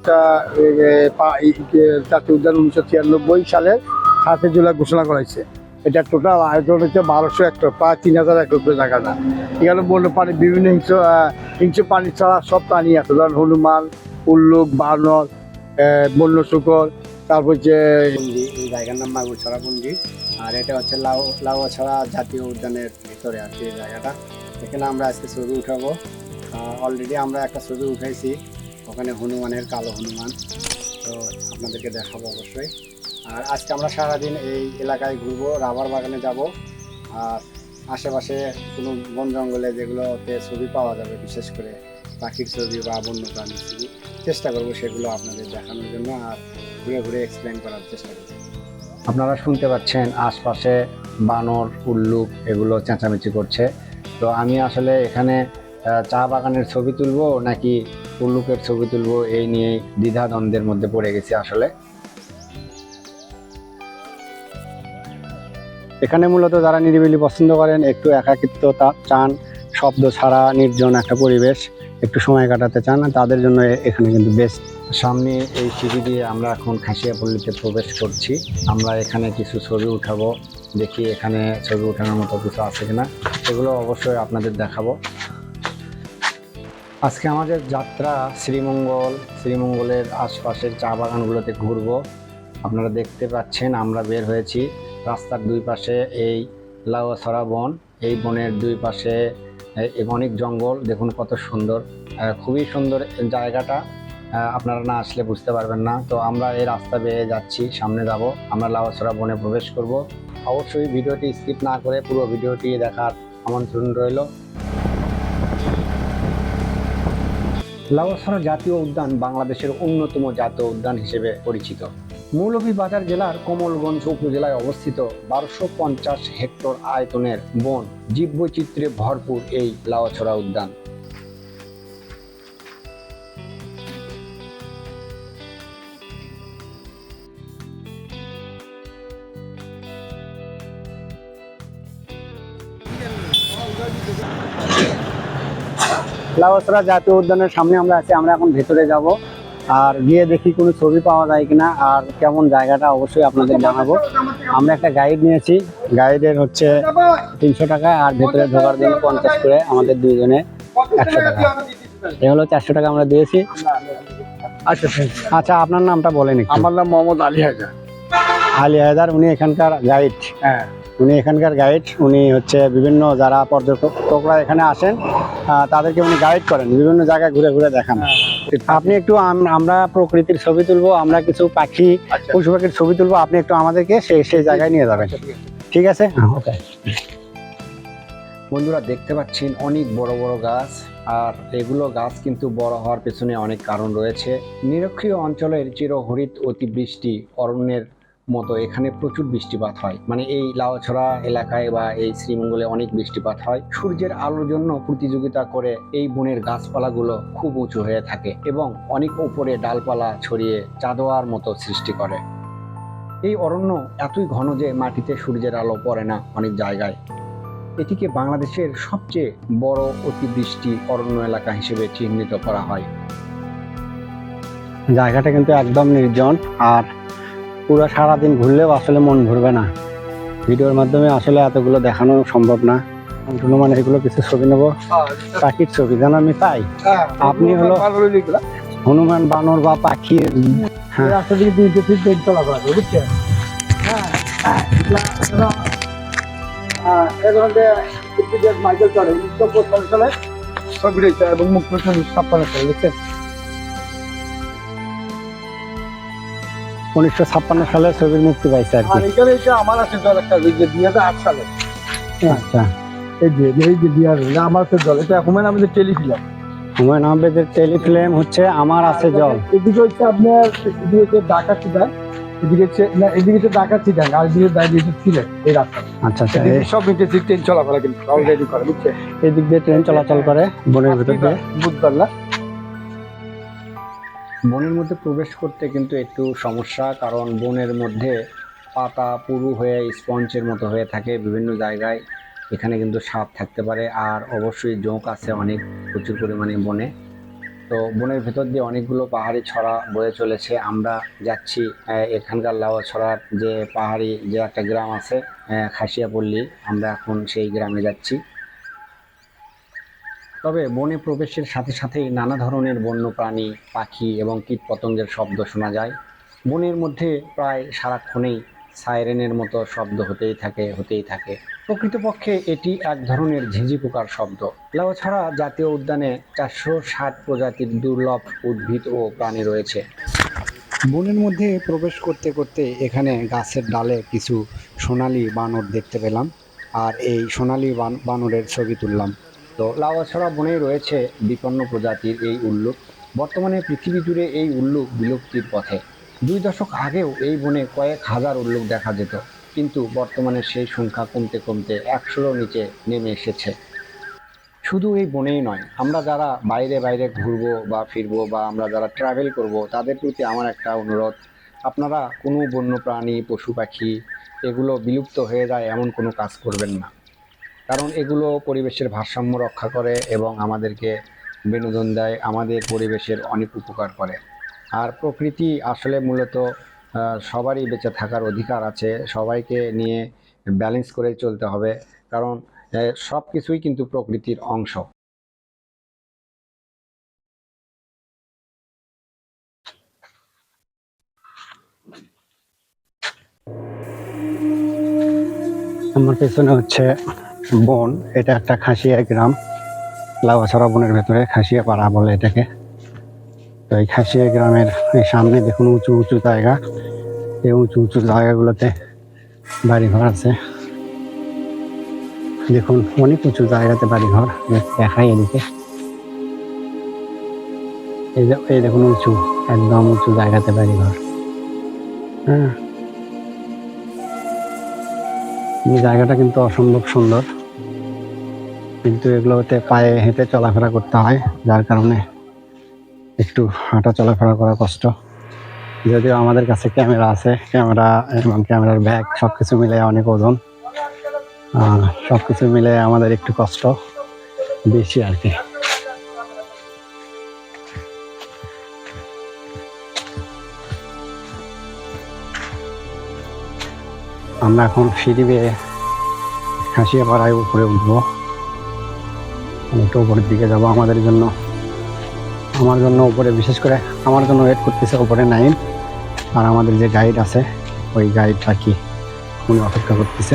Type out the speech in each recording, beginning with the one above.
একটা জাতীয় উদ্যান উনিশশো ছিয়ানব্বই সালের সাতই জুলাই ঘোষণা করা হয়েছে এটা টোটাল আয়তন হচ্ছে বারোশো হেক্টর প্রায় তিন হাজার হেক্টর জায়গাটা এখানে বন্য প্রাণী, বিভিন্ন হিংস্র হিংস্র প্রাণী ছাড়া সব প্রাণী আছে। ধরেন হনুমান, উল্লুক, বানর বন্য শুকর, তারপর যে এই জায়গার নাম মাগুরছড়া পুঞ্জি আর এটা হচ্ছে লাউ লাউছড়া জাতীয় উদ্যানের ভিতরে কি এই জায়গাটা। এখানে আমরা আজকে ছবি উঠাবো। অলরেডি আমরা একটা ছবি উঠাইছি। ওখানে হনুমানের, কালো হনুমান। তো আপনাদেরকে দেখাবো অবশ্যই। আর আজকে আমরা সারাদিন এই এলাকায় ঘুরবো, রাবার বাগানে যাব। আর আশেপাশে কোনো বন জঙ্গলে যেগুলোতে ছবি পাওয়া যাবে, বিশেষ করে পাখির ছবি বা বন্য প্রাণীর ছবি, চেষ্টা করব সেগুলো আপনাদের দেখানোর জন্য আর ঘুরে ঘুরে এক্সপ্লেন করার চেষ্টা করব। আপনারা শুনতে পাচ্ছেন আশপাশে বানর, উল্লুক এগুলো চেঁচামেচি করছে। তো আমি আসলে এখানে চা বাগানের ছবি তুলবো নাকি উল্লুকের ছবি তুলবো, এই নিয়ে দ্বিধাদ্বন্দ্বের মধ্যে পড়ে গেছি আসলে। এখানে মূলত যারা নিরিবিলি পছন্দ করেন, একটু একাকিত্বতা চান, শব্দ ছাড়া নির্জন একটা পরিবেশ, একটু সময় কাটাতে চান, তাদের জন্য এখানে কিন্তু বেস্ট সামনে এই সিঁড়ি দিয়ে আমরা এখন খাসিয়াপল্লিতে প্রবেশ করছি। আমরা এখানে কিছু ছবি উঠাবো, দেখি এখানে ছবি ওঠানোর মতো কিছু আছে কিনা। এগুলো অবশ্যই আপনাদের দেখাবো। আজকে আমাদের যাত্রা শ্রীমঙ্গল, শ্রীমঙ্গলের আশপাশের চা বাগানগুলোতে ঘুরবো। আপনারা দেখতে পাচ্ছেন, আমরা বের হয়েছি। রাস্তার দুই পাশে এই লাউছড়া বন, এই বনের দুই পাশে অনেক জঙ্গল। দেখুন কত সুন্দর খুবই সুন্দর জায়গাটা। আপনারা না আসলে বুঝতে পারবেন না। তো আমরা এই রাস্তা বেয়ে যাচ্ছি, সামনে যাব। আমরা লাউছড়া বনে প্রবেশ করব। অবশ্যই ভিডিওটি স্কিপ না করে পুরো ভিডিওটি দেখার আমন্ত্রণ রইল। লাউছড়া জাতীয় উদ্যান বাংলাদেশের অন্যতম জাতীয় উদ্যান হিসেবে পরিচিত। মৌলভীবাজার জেলার কমলগঞ্জ উপজেলায় অবস্থিত বারোশো পঞ্চাশ হেক্টর আয়তনের বন জীববৈচিত্র্যে ভরপুর এই লাউছড়া উদ্যান। লাউছড়া জাতীয় উদ্যানের সামনে আমরা আছি আমরা এখন ভেতরে যাব আর গিয়ে দেখি কোনো ছবি পাওয়া যায় কিনা আর কেমন জায়গাটা অবশ্যই আপনাদের জানাব। আমরা একটা গাইড নিয়েছি গাইডের হচ্ছে তিনশো টাকা আর ভেতরে ঢোকার জন্য পঞ্চাশ করে আমাদের দুইজনে একশো টাকা। এ হলো চারশো টাকা আমরা দিয়েছি। আচ্ছা আচ্ছা আপনার নামটা বলেন আমার নাম মোহাম্মদ আলী হাজার আলী হায়দার উনি এখানকার গাইড হ্যাঁ। উনি এখানকার গাইড উনি হচ্ছে বিভিন্ন যারা পর্যটকরা এখানে আসেন তাদেরকে উনি গাইড করেন বিভিন্ন জায়গায় ঘুরে ঘুরে দেখান। আপনি একটু আমরা প্রকৃতির ছবি তুলবো আমরা কিছু পাখি আচ্ছা। পশু পাখির ছবি তুলবো আপনি একটু আমাদেরকে সেই সেই জায়গায় নিয়ে যাবেন। ঠিক আছে। ওকে। বন্ধুরা দেখতে পাচ্ছেন অনেক বড় বড় গাছ আর এগুলো গাছ কিন্তু বড় হওয়ার পেছনে অনেক কারণ রয়েছে। নিরক্ষীয় অঞ্চলের চিরহরিত অতিবৃষ্টি অরণ্যের মতো এখানে প্রচুর বৃষ্টিপাত হয়। মানে এই লাউছড়া এলাকায় বা এই শ্রীমঙ্গলে অনেক বৃষ্টিপাত হয়। সূর্যের আলোর জন্য প্রতিযোগিতা করে এই বনের গাছপালাগুলো খুব উঁচু হয়ে থাকে এবং অনেক উপরে ডালপালা ছড়িয়ে চাঁদোয়ার মতো সৃষ্টি করে। এই অরণ্য এতই ঘন যে মাটিতে সূর্যের আলো পড়ে না অনেক জায়গায়। এটিকে বাংলাদেশের সবচেয়ে বড় অতিবৃষ্টি অরণ্য এলাকা হিসেবে চিহ্নিত করা হয়। জায়গাটা কিন্তু একদম নির্জন আর পুরো সারাদিন ঘুরলেও আসলে মন ভরবে না। ভিডিওর মাধ্যমে আসলে এতগুলো দেখানো সম্ভব না। টুনু মানে এগুলো কিছু ছবি নেব। পাখির ছবি যেন আমি পাই? আপনি হলো- হনুমান বানর বা পাখির হ্যাঁ। হ্যাঁ। হ্যাঁ মাইকেল চলে উনিশশো সালে ছবি এবং মুখ্য ছাপ্পান্ন সালে বুঝছেন? উনিশশো ছাপ্পান্ন সালে ছবির মুক্তি পাইছে আর কি। আমার আছে জল একটা দুই হাজার আট সালে। আচ্ছা। এই যে এই যে আসবে আমার আছে জল। এটা হুমায়ুন আমাদের টেলিফিলাম। হুমায়ুন আহমেদের টেলিফিল্ম হচ্ছে আমার আছে জল। এদিকে হচ্ছে আপনার এদিকে হচ্ছে ঢাকা চিটাং এদিকে হচ্ছে না এদিকে হচ্ছে ঢাকা চিটাং আর এদিকে দাঁড়িয়ে ছিলেন এই রাস্তা। আচ্ছা আচ্ছা এদিকে সব নিচে ট্রেন চলাফেরা কিন্তু অলরেডি করে বুঝছে এই দিক দিয়ে ট্রেন চলাচল করে বনের ভিতর দিয়ে। বুধবার না? বনের মধ্যে প্রবেশ করতে কিন্তু একটু সমস্যা, কারণ বনের মধ্যে পাতা পুরু হয়ে স্পঞ্জের মতো হয়ে থাকে বিভিন্ন জায়গায়। এখানে কিন্তু সাপ থাকতে পারে, আর অবশ্যই জোঁক আছে অনেক প্রচুর পরিমাণে বনে। তো বনের ভেতর দিয়ে অনেকগুলো পাহাড়ি ছড়া বয়ে চলেছে। আমরা যাচ্ছি এখানকার লাওয়া ছড়ার যে পাহাড়ি যে একটা গ্রাম আছে খাসিয়াপল্লী। আমরা এখন সেই গ্রামে যাচ্ছি। তবে বনে প্রবেশের সাথে সাথেই নানা ধরনের বন্য প্রাণী পাখি এবং কীটপতঙ্গের শব্দ শোনা যায়। বনের মধ্যে প্রায় সারাক্ষণেই সাইরেনের মতো শব্দ হতেই থাকে হতেই থাকে। প্রকৃতপক্ষে এটি এক ধরনের ঝিঁঝি পোকার শব্দ। লাউছড়া জাতীয় উদ্যানে চারশো ষাট প্রজাতির দুর্লভ উদ্ভিদ ও প্রাণী রয়েছে। বনের মধ্যে প্রবেশ করতে করতে এখানে গাছের ডালে কিছু সোনালী বানর দেখতে পেলাম। আর এই সোনালি বানরের ছবি তুললাম। লাউছড়া বনেই রয়েছে বিপন্ন প্রজাতির এই উল্লুক। বর্তমানে পৃথিবী জুড়ে এই উল্লুক বিলুপ্তির পথে। দুই দশক আগেও এই বনে কয়েক হাজার উল্লুক দেখা যেত, কিন্তু বর্তমানে সেই সংখ্যা কমতে কমতে একশোরও নিচে নেমে এসেছে। শুধু এই বনেই নয়, আমরা যারা বাইরে বাইরে ঘুরবো বা ফিরবো বা আমরা যারা ট্রাভেল করব, তাদের প্রতি আমার একটা অনুরোধ। আপনারা কোনো বন্য প্রাণী পশু পাখি, এগুলো বিলুপ্ত হয়ে যায় এমন কোনো কাজ করবেন না। কারণ এগুলো পরিবেশের ভারসাম্য রক্ষা করে এবং আমাদেরকে বিনোদন দেয়, আমাদের পরিবেশের অনেক উপকার করে। আর প্রকৃতি আসলে মূলত সবারই বেঁচে থাকার অধিকার আছে। সবাইকে নিয়ে ব্যালেন্স করে চলতে হবে। কারণ সব কিছুই কিন্তু প্রকৃতির অংশ। আমার পেছনে হচ্ছে বন, এটা একটা খাসিয়া গ্রাম। লাউছড়া বনের ভেতরে খাসিয়া পাড়া বলে এটাকে। তো এই খাসিয়া গ্রামের এই সামনে দেখুন উঁচু উঁচু জায়গা। এই উঁচু উঁচু জায়গাগুলোতে বাড়ি ঘর আছে। দেখুন, অনেক উঁচু জায়গাতে বাড়ি ঘর দেখাই এদিকে। এই যে- এই দেখুন উঁচু, একদম উঁচু জায়গাতে বাড়ি ঘর হ্যাঁ। এই জায়গাটা কিন্তু অসম্ভব সুন্দর। কিন্তু এগুলোতে পায়ে হেঁটে চলাফেরা করতে হয়, যার কারণে একটু হাঁটা চলাফেরা করা কষ্ট। যদিও আমাদের কাছে ক্যামেরা আছে, ক্যামেরা এবং ক্যামেরার ব্যাগ সব কিছু মিলে অনেক ওজন। সব কিছু মিলে আমাদের একটু কষ্ট, বেশি আর কি। আমরা এখন সিঁড়ি বেয়ে খাসিয়া পাড়ায় উপরে উঠবো। একটু উপরের দিকে যাব আমাদের জন্য। আমার জন্য উপরে, বিশেষ করে আমার জন্য ওয়েট করতেছে উপরে নাইন। আর আমাদের যে গাইড আছে, ওই গাইড আর কি? উনি অপেক্ষা করতেছে।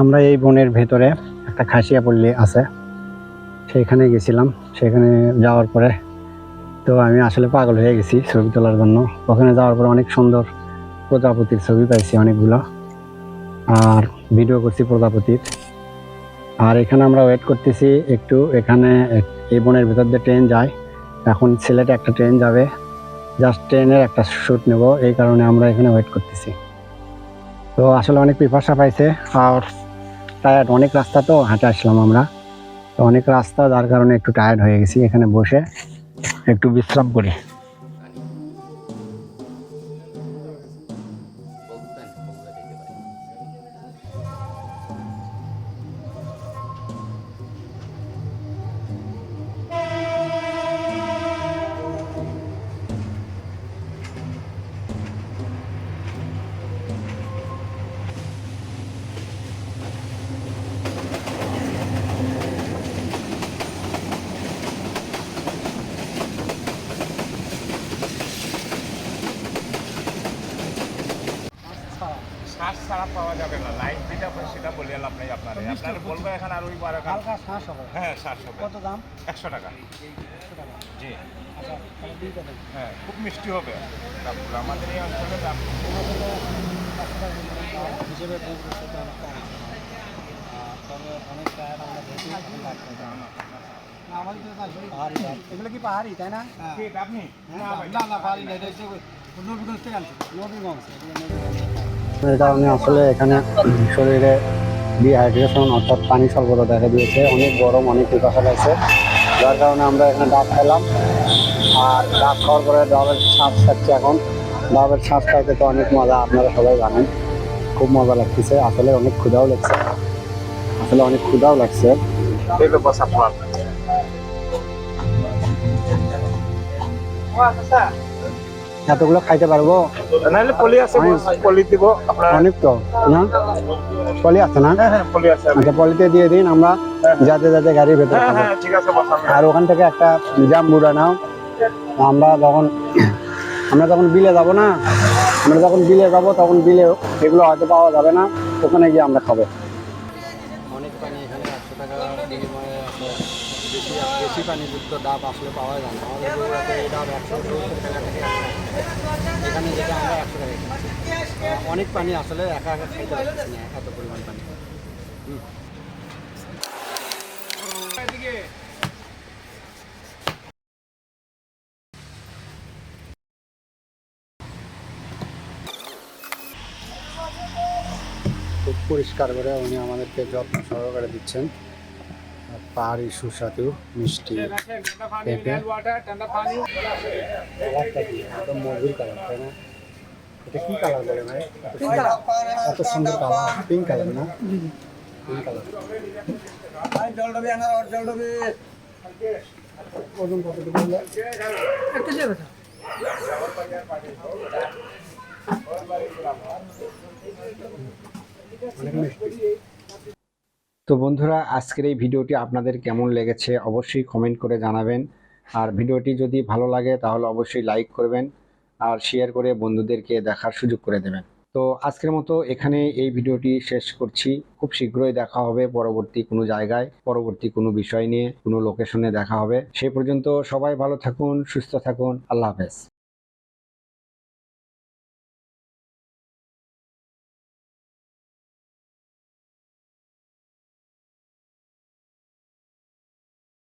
আমরা এই বনের ভেতরে একটা খাসিয়া পল্লী আছে। সেইখানে গেছিলাম। সেখানে যাওয়ার পরে তো আমি আসলে পাগল হয়ে গেছি ছবি তোলার জন্য। ওখানে যাওয়ার পরে অনেক সুন্দর প্রজাপতির ছবি পাইছি অনেকগুলো। আর ভিডিও করছি প্রজাপতির। আর এখানে আমরা ওয়েট করতেছি একটু। এখানে এই বনের ভেতর দিয়ে ট্রেন যায়। এখন সিলেটে একটা ট্রেন যাবে। জাস্ট ট্রেনের একটা শ্যুট নেব। এই কারণে আমরা এখানে ওয়েট করতেছি। তো আসলে অনেক পিপাসা পাইছে। আর টায়ার্ড অনেক রাস্তা তো, হাঁটে আসলাম আমরা। তো অনেক রাস্তা যার কারণে একটু টায়ার্ড হয়ে গেছি এখানে বসে। একটু বিশ্রাম করি। দেওয়া যাবে না। লাইট যেটা হয় সেটা বলে লাভ নেই আপনার আপনার বলব এখানে আর ওই বার হালকা শ্বাস হবে। হ্যাঁ সাতশো কত দাম? একশো টাকা। জি। আচ্ছা তাহলে দুই কথা হ্যাঁ খুব মিষ্টি হবে। ডাবগুলো আমাদের এই অঞ্চলে ডাব হিসেবে তবে অনেক টায়ার আমরা দেখি পাহাড়ি এগুলো কি পাহাড়ি তাই না? আপনি? না না না পাহাড়ি না এটা হচ্ছে নবীগঞ্জ থেকে আনছি। নবীগঞ্জ। এর কারণে আসলে এখানে শরীরে ডিহাইড্রেশন অর্থাৎ পানি স্বল্পতা দেখা দিয়েছে। অনেক গরম অনেক পিপাসা লাগছে যার কারণে আমরা এখানে ডাব খেলাম। আর ডাব খাওয়ার পরে ডাবের শ্বাস খাচ্ছি এখন। ডাবের শ্বাস খাইতে তো অনেক মজা আপনারা সবাই জানেন। খুব মজা লাগতেছে। আসলে অনেক ক্ষুধাও লাগছে। আসলে অনেক ক্ষুধাও লাগছে। এই তো বস আপনার এতগুলো খাইতে পারব? নাহলে পলি আছে পলি দিব অনেক তো না? পলি আছে না? হ্যাঁ হ্যাঁ আচ্ছা পলিতে দিয়ে দিন আমরা যাতে যাতে গাড়ির ভেতরে হ্যাঁ হ্যাঁ আর ওখান থেকে একটা জাম্বুরা নাও। আমরা যখন আমরা যখন বিলে যাব না আমরা যখন বিলে যাব তখন বিলে এগুলো হয়তো পাওয়া যাবে না ওখানে গিয়ে আমরা খাব। বেশি পানিযুক্ত ডাব আসলে পাওয়া যায় না। আমাদের বগুড়াতে এই ডাব একশো সত্তর টাকা এখানে যেটা আমরা একশো টাকা। অনেক পানি আসলে একা একা খাইতে পারতেছি না, এত পরিমাণ পানি। খুব পরিষ্কার করে উনি আমাদেরকে যত্ন সহকারে দিচ্ছেন। পাহাড়ি সুস্বাদু মিষ্টি পেঁপে। কালারটা কি? একদম মধুর কালার তাই না? এটা কি কালার বলে ভাই? এত সুন্দর- কালার পিঙ্ক কালার না? পিঙ্ক কালার ওজন কতটুকু অনেক মিষ্টি। তো বন্ধুরা, আজকের এই ভিডিওটি আপনাদের কেমন লেগেছে অবশ্যই কমেন্ট করে জানাবেন। আর ভিডিওটি যদি ভালো লাগে তাহলে অবশ্যই লাইক করবেন আর শেয়ার করে বন্ধুদেরকে দেখার সুযোগ করে দেবেন। তো আজকের মতো এখানে এই ভিডিওটি শেষ করছি। খুব শীঘ্রই দেখা হবে পরবর্তী কোনো জায়গায়, পরবর্তী কোনো বিষয় নিয়ে, কোনো লোকেশনে দেখা হবে। সেই পর্যন্ত সবাই ভালো থাকুন, সুস্থ থাকুন। আল্লাহ হাফেজ।